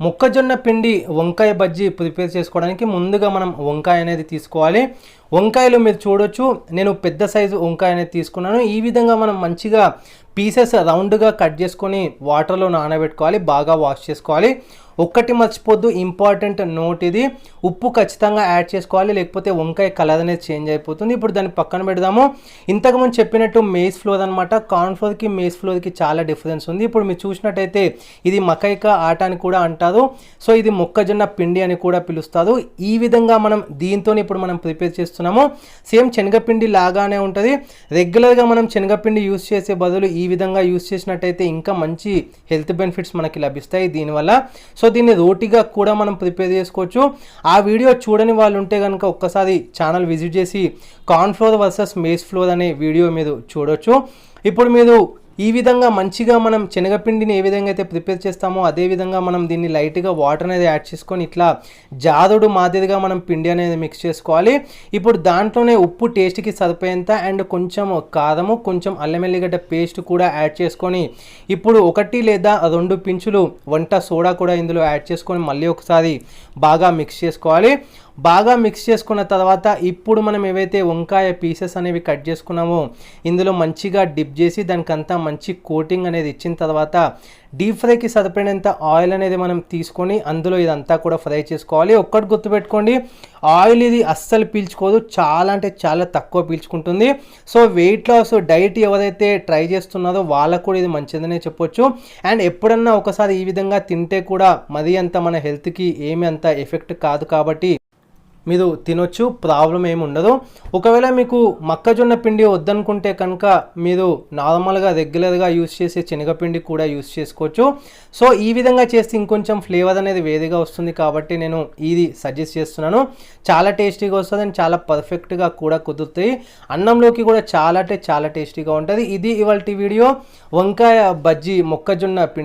మొక్కజొన్న పిండి వంకాయ బజ్జీ ప్రిపేర్ చేసుకోవడానికి ముందుగా మనం వంకాయ అనేది తీసుకోవాలి. వంకాయలు మీరు చూడొచ్చు. నేను పెద్ద సైజు వంకాయ అనేది తీసుకున్నాను. ఈ విధంగా మనం మంచిగా పీసెస్ రౌండ్గా కట్ చేసుకొని వాటర్లో నానబెట్టుకోవాలి. బాగా వాష్ చేసుకోవాలి. ఒక్కటి మర్చిపోద్దు. ఇంపార్టెంట్ నోట్ ఇది. ఉప్పు ఖచ్చితంగా యాడ్ చేసుకోవాలి. లేకపోతే వంకాయ కలర్ అనేది చేంజ్ అయిపోతుంది. ఇప్పుడు దాన్ని పక్కన పెడదాము. ఇంతకుముందు చెప్పినట్టు మేస్ ఫ్లోర్ అనమాట కార్న్ ఫ్లోర్కి మేస్ ఫ్లోర్కి చాలా డిఫరెన్స్ ఉంది. ఇప్పుడు మీరు చూసినట్టయితే ఇది మకైక ఆట అని కూడా అంటారు. సో ఇది మొక్కజొన్న పిండి అని కూడా పిలుస్తారు. ఈ విధంగా మనం దీంతో ఇప్పుడు మనం ప్రిపేర్ చేస్తున్నాము. సేమ్ శనగపిండి లాగానే ఉంటుంది. రెగ్యులర్గా మనం శనగపిండి యూస్ చేసే బదులు ఈ విధంగా యూస్ చేసినట్టయితే ఇంకా మంచి హెల్త్ బెనిఫిట్స్ మనకి లభిస్తాయి దీనివల్ల. సో దీన్ని రోటీగా కూడా మనం ప్రిపేర్ చేసుకోవచ్చు. ఆ వీడియో చూడని వాళ్ళు ఉంటే కనుక ఒక్కసారి ఛానల్ విజిట్ చేసి corn flour versus maize flour అనే వీడియో మీరు చూడొచ్చు. ఇప్పుడు మీరు ఈ విధంగా మంచిగా మనం శనగపిండిని ఏ విధంగా అయితే ప్రిపేర్ చేస్తామో అదే విధంగా మనం దీన్ని లైట్గా వాటర్ అనేది యాడ్ చేసుకొని ఇట్లా జాదుడు మాదిరిగా మనం పిండి అనేది మిక్స్ చేసుకోవాలి. ఇప్పుడు దాంట్లోనే ఉప్పు టేస్ట్కి సరిపోయేంత అండ్ కొంచెం కారము కొంచెం అల్లం ఎల్లిగడ్డ పేస్ట్ కూడా యాడ్ చేసుకొని ఇప్పుడు ఒకటి లేదా రెండు పించులు వంట సోడా కూడా ఇందులో యాడ్ చేసుకొని మళ్ళీ ఒకసారి బాగా మిక్స్ చేసుకోవాలి. బాగా మిక్స్ చేసుకున్న తర్వాత ఇప్పుడు మనం ఏవైతే వంకాయ పీసెస్ అనేవి కట్ చేసుకున్నామో ఇందులో మంచిగా డిప్ చేసి దానికంతా మంచి కోటింగ్ అనేది ఇచ్చిన తర్వాత డీప్ ఫ్రైకి సరిపడినంత ఆయిల్ అనేది మనం తీసుకొని అందులో ఇదంతా కూడా ఫ్రై చేసుకోవాలి. ఒక్కటి గుర్తుపెట్టుకోండి ఆయిల్ ఇది అస్సలు పీల్చుకోదు చాలా అంటే చాలా తక్కువ పీల్చుకుంటుంది. సో వెయిట్ లాస్ డైట్ ఎవరైతే ట్రై చేస్తున్నారో వాళ్ళకు కూడా ఇది మంచిదనే చెప్పొచ్చు. అండ్ ఎప్పుడన్నా ఒకసారి ఈ విధంగా తింటే కూడా మరీ అంత మన హెల్త్కి ఏమి అంత ఎఫెక్ట్ కాదు కాబట్టి మీరు తినొచ్చు ప్రాబ్లం ఏమి ఉండదు. ఒకవేళ మీకు మొక్కజొన్న పిండి వద్దనుకుంటే కనుక మీరు నార్మల్గా రెగ్యులర్గా యూస్ చేసే శనగపిండి కూడా యూస్ చేసుకోవచ్చు. సో ఈ విధంగా చేస్తే ఇంకొంచెం ఫ్లేవర్ అనేది వేదిగా వస్తుంది కాబట్టి నేను ఇది సజెస్ట్ చేస్తున్నాను. చాలా టేస్టీగా వస్తుంది అండ్ చాలా పర్ఫెక్ట్గా కూడా కుదురుతాయి. అన్నంలోకి కూడా చాలా అంటే చాలా టేస్టీగా ఉంటుంది. ఇది ఇవాళ వీడియో. వంకాయ బజ్జీ మొక్కజొన్న పిండి